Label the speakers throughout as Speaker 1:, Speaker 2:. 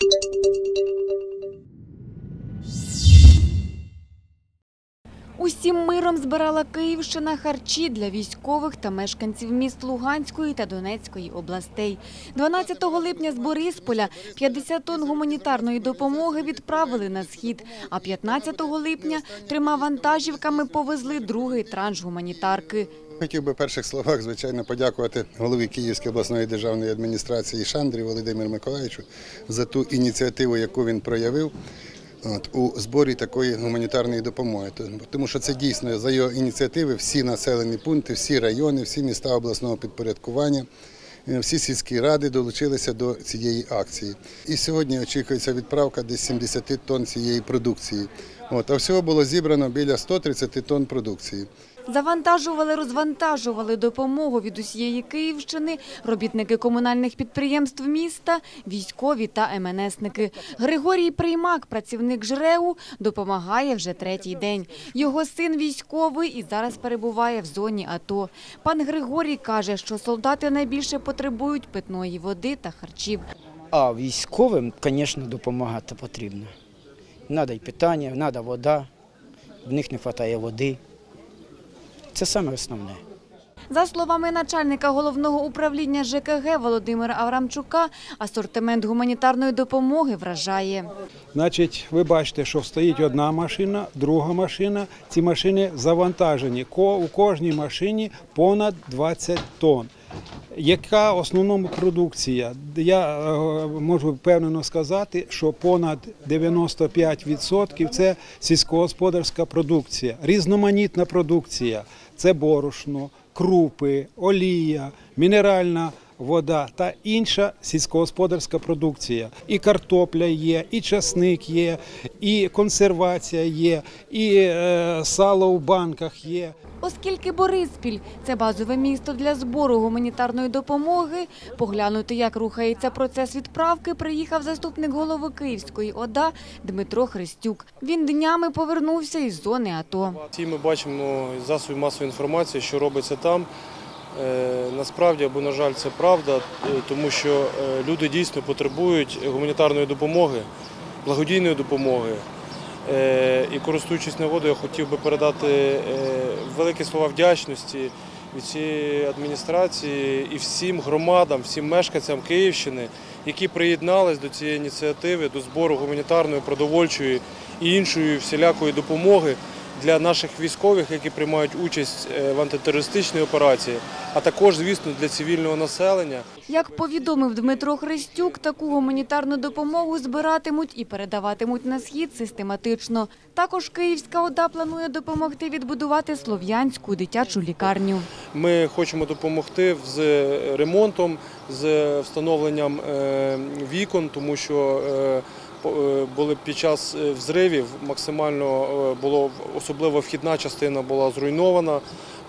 Speaker 1: Thank you. Усім миром збирала Київщина харчі для військових та мешканців міст Луганської та Донецької областей. 12 липня з Борисполя 50 тонн гуманітарної допомоги відправили на схід, а 15 липня трьома вантажівками повезли другий транш гуманітарки.
Speaker 2: Хотів би в перших словах, звичайно, подякувати голові Київської обласної державної адміністрації Шандрі Володимиру Миколаївичу за ту ініціативу, яку він проявив от, у зборі такої гуманітарної допомоги. Тому що це дійсно за його ініціативи всі населені пункти, всі райони, всі міста обласного підпорядкування. е, Всі сільські ради долучилися до цієї акції. І сьогодні очікується відправка десь 70 тонн цієї продукції. От, а всього було зібрано біля 130 тонн продукції.
Speaker 1: Завантажували, розвантажували допомогу від усієї Київщини, робітники комунальних підприємств міста, військові та МНСники. Григорій Приймак, працівник ЖРЕУ, допомагає вже третій день. Його син військовий і зараз перебуває в зоні АТО. Пан Григорій каже, що солдати найбільше потребують питної води та харчів.
Speaker 3: А військовим, звісно, допомагати потрібно. Треба й питання, треба вода, в них не вистачає води. Це саме основне.
Speaker 1: За словами начальника головного управління ЖКГ Володимира Аврамчука, асортимент гуманітарної допомоги вражає.
Speaker 4: Значить, ви бачите, що стоїть одна машина, друга машина. Ці машини завантажені. Ко- У кожній машині понад 20 тонн. Яка основному продукція? Я е, можу впевнено сказати, що понад 95% це сільськогосподарська продукція, різноманітна продукція. Це борошно, крупи, олія, мінеральна вода та інша сільськогосподарська продукція. І картопля є, і часник є, і консервація є, і е, сало в банках є.
Speaker 1: Оскільки Бориспіль це базове місто для збору гуманітарної допомоги, поглянути, як рухається процес відправки, приїхав заступник голови Київської ОДА Дмитро Христюк. Він днями повернувся із зони АТО.
Speaker 5: Всі ми бачимо засобів масової інформації, що робиться там. Е, Насправді, або, на жаль, це правда, е, тому що е, люди дійсно потребують гуманітарної допомоги, благодійної допомоги. І користуючись нагодою, я хотів би передати великі слова вдячності від цієї адміністрації і всім громадам, всім мешканцям Київщини, які приєднались до цієї ініціативи, до збору гуманітарної, продовольчої і іншої всілякої допомоги для наших військових, які приймають участь е, в антитерористичній операції, а також, звісно, для цивільного населення.
Speaker 1: Як повідомив Дмитро Христюк, таку гуманітарну допомогу збиратимуть і передаватимуть на схід систематично. Також Київська ОДА планує допомогти відбудувати слов'янську дитячу лікарню.
Speaker 5: Ми хочемо допомогти з ремонтом, з встановленням е, вікон, тому що е, були під час е, взривів максимально е, було особливо вхідна частина була зруйнована.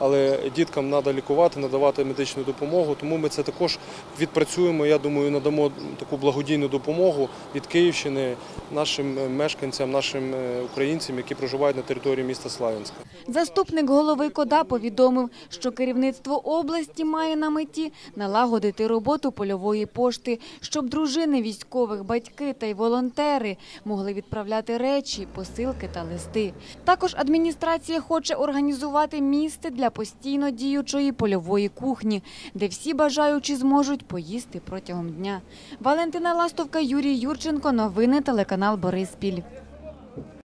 Speaker 5: Але діткам треба лікувати, надавати медичну допомогу. Тому ми це також відпрацюємо. Я думаю, надамо таку благодійну допомогу від Київщини нашим е, мешканцям, нашим е, українцям, які проживають на території міста Славянська.
Speaker 1: Заступник голови КОДА повідомив, що керівництво області має на меті налагодити роботу польової пошти, щоб дружини військових, батьки та й волонтери могли відправляти речі, посилки та листи. Також адміністрація хоче організувати місце для постійно діючої польової кухні, де всі бажаючі зможуть поїсти протягом дня. Валентина Ластовка, Юрій Юрченко. Новини телеканал Бориспіль.